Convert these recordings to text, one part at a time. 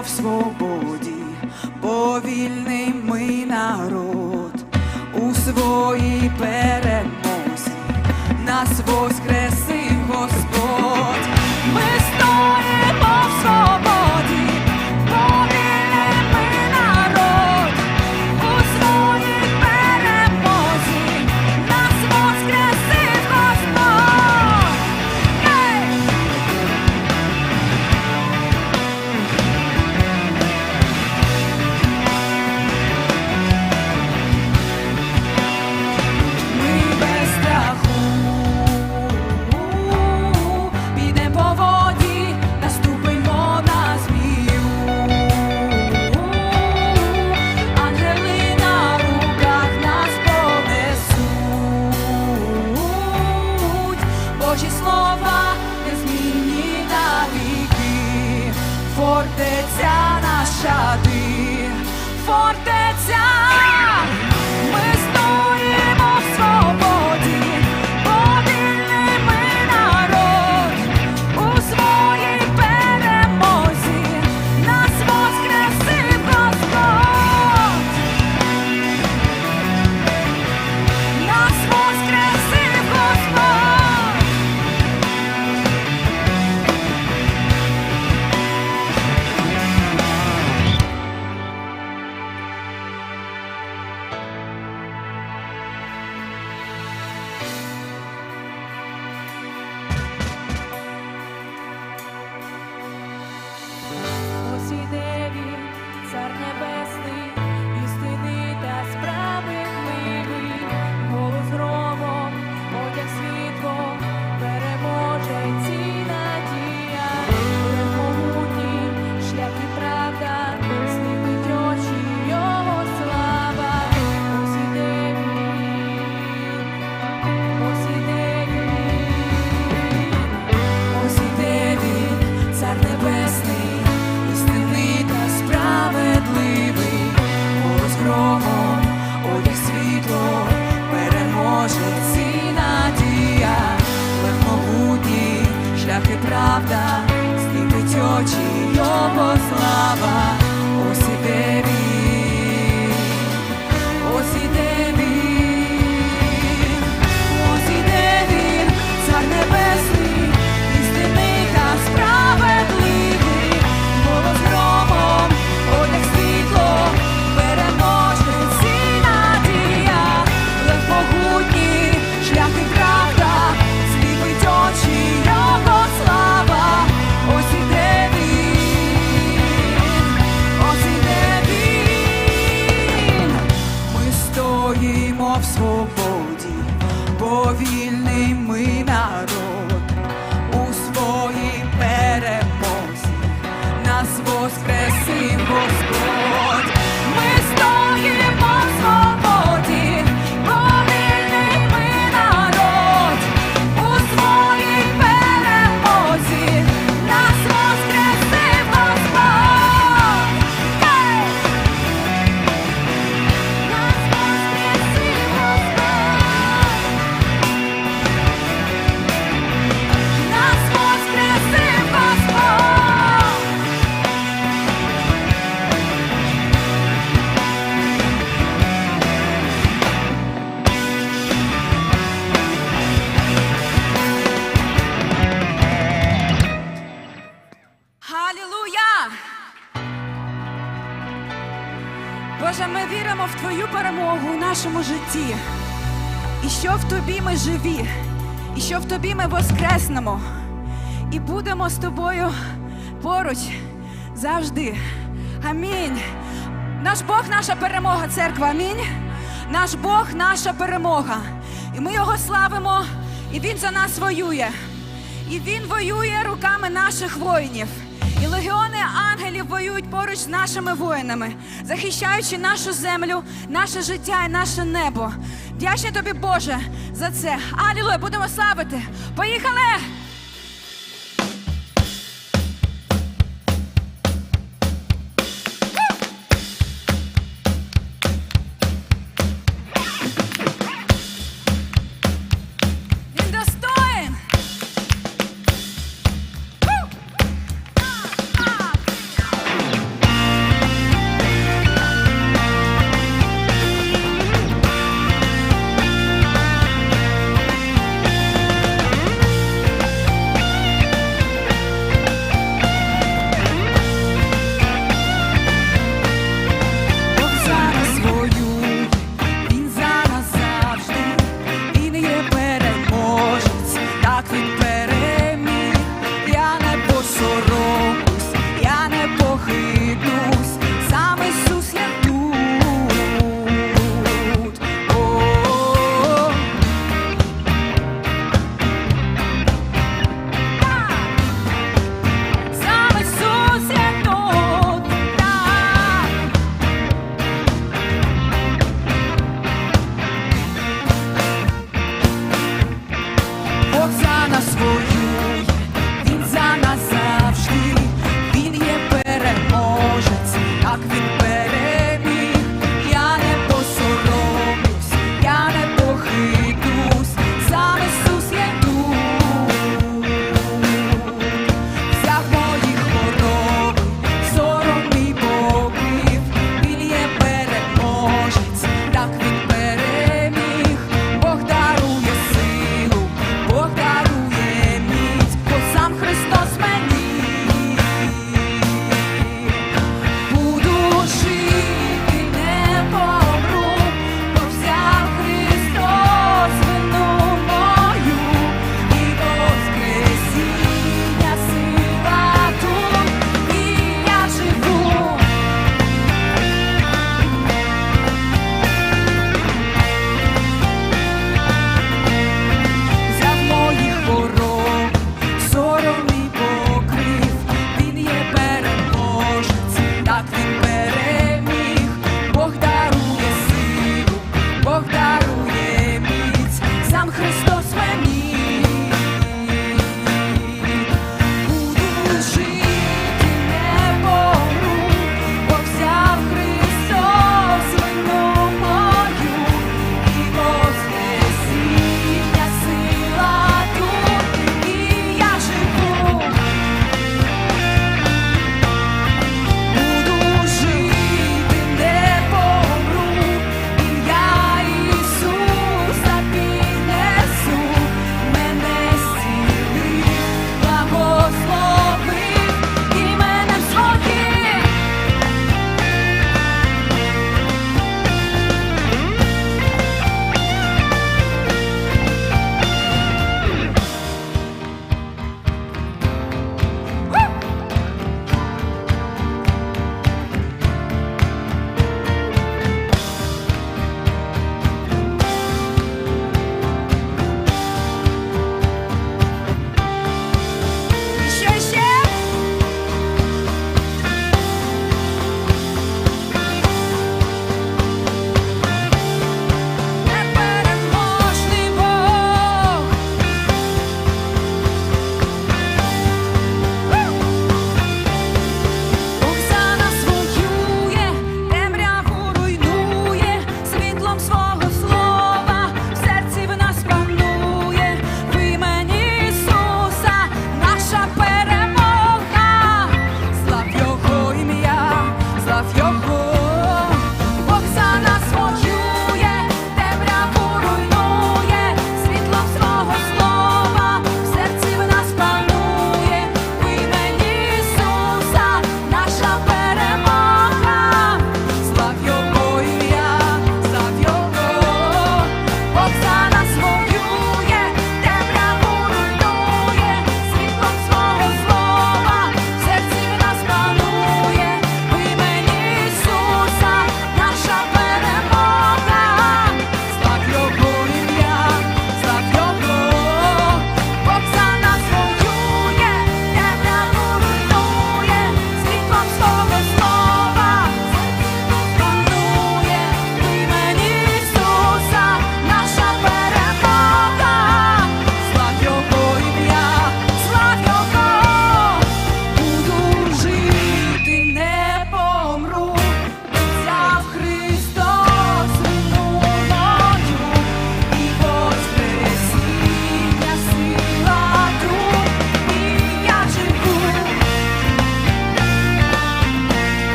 в свободі, бо вільний ми народ у своїй перемозі. Нас воскресив Божі слова незмінні навіки. Фортеця наша ти, правда, сліпить очі його слава, Боже, ми віримо в Твою перемогу у нашому житті. І що в тобі ми живі, і що в тобі ми воскреснемо. І будемо з тобою поруч завжди. Амінь. Наш Бог наша перемога, церква. Амінь. Наш Бог наша перемога. І ми його славимо, і Він за нас воює. І Він воює руками наших воїнів. І легіони воюють поруч з нашими воїнами, захищаючи нашу землю, наше життя і наше небо. Вдячні тобі, Боже, за це. Алілуя, будемо славити. Поїхали!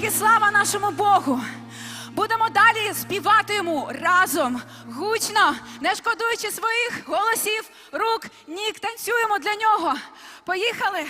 Тільки слава нашому Богу. Будемо далі співати йому разом, гучно, не шкодуючи своїх голосів, рук, ніг, танцюємо для нього. Поїхали.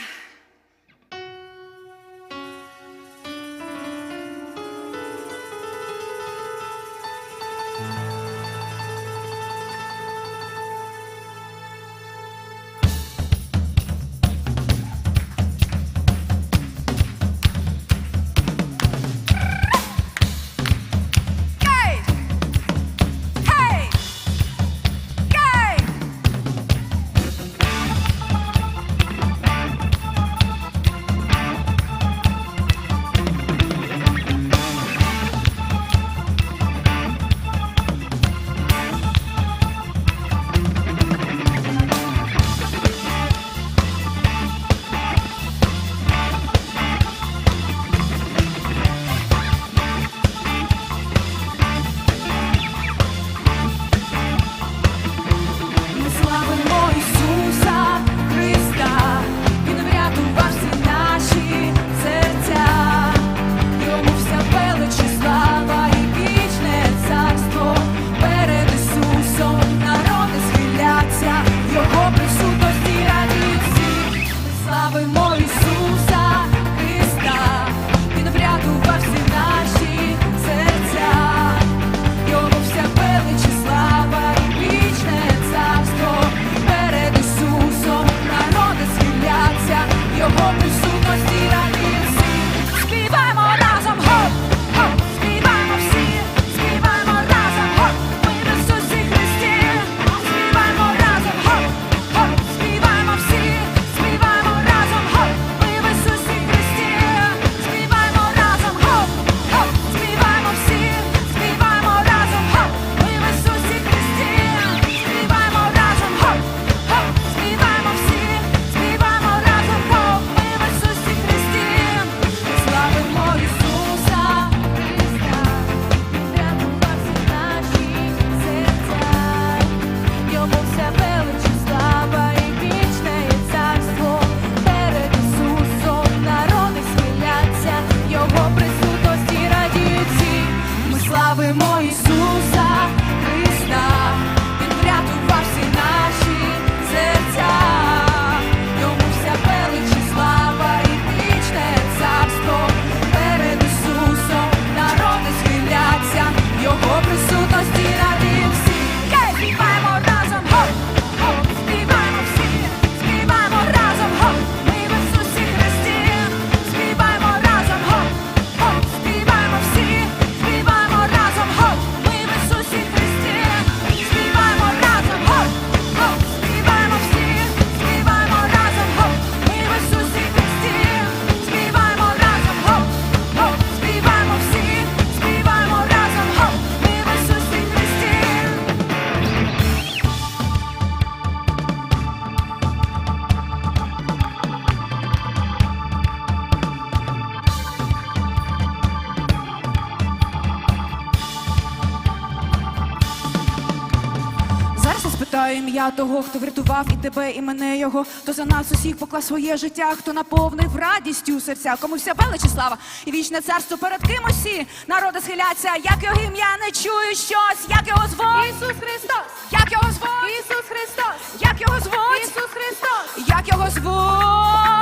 Питаю ім'я того, хто врятував і тебе, і мене його, хто за нас усіх поклав своє життя, хто наповнив радістю серця, кому вся величі слава і вічне царство перед ким усі. Народи схиляться, як його ім'я не чую щось, як його звуть. Ісус Христос, як його звуть? Ісус Христос, як його звуть? Ісус Христос, як його звуть?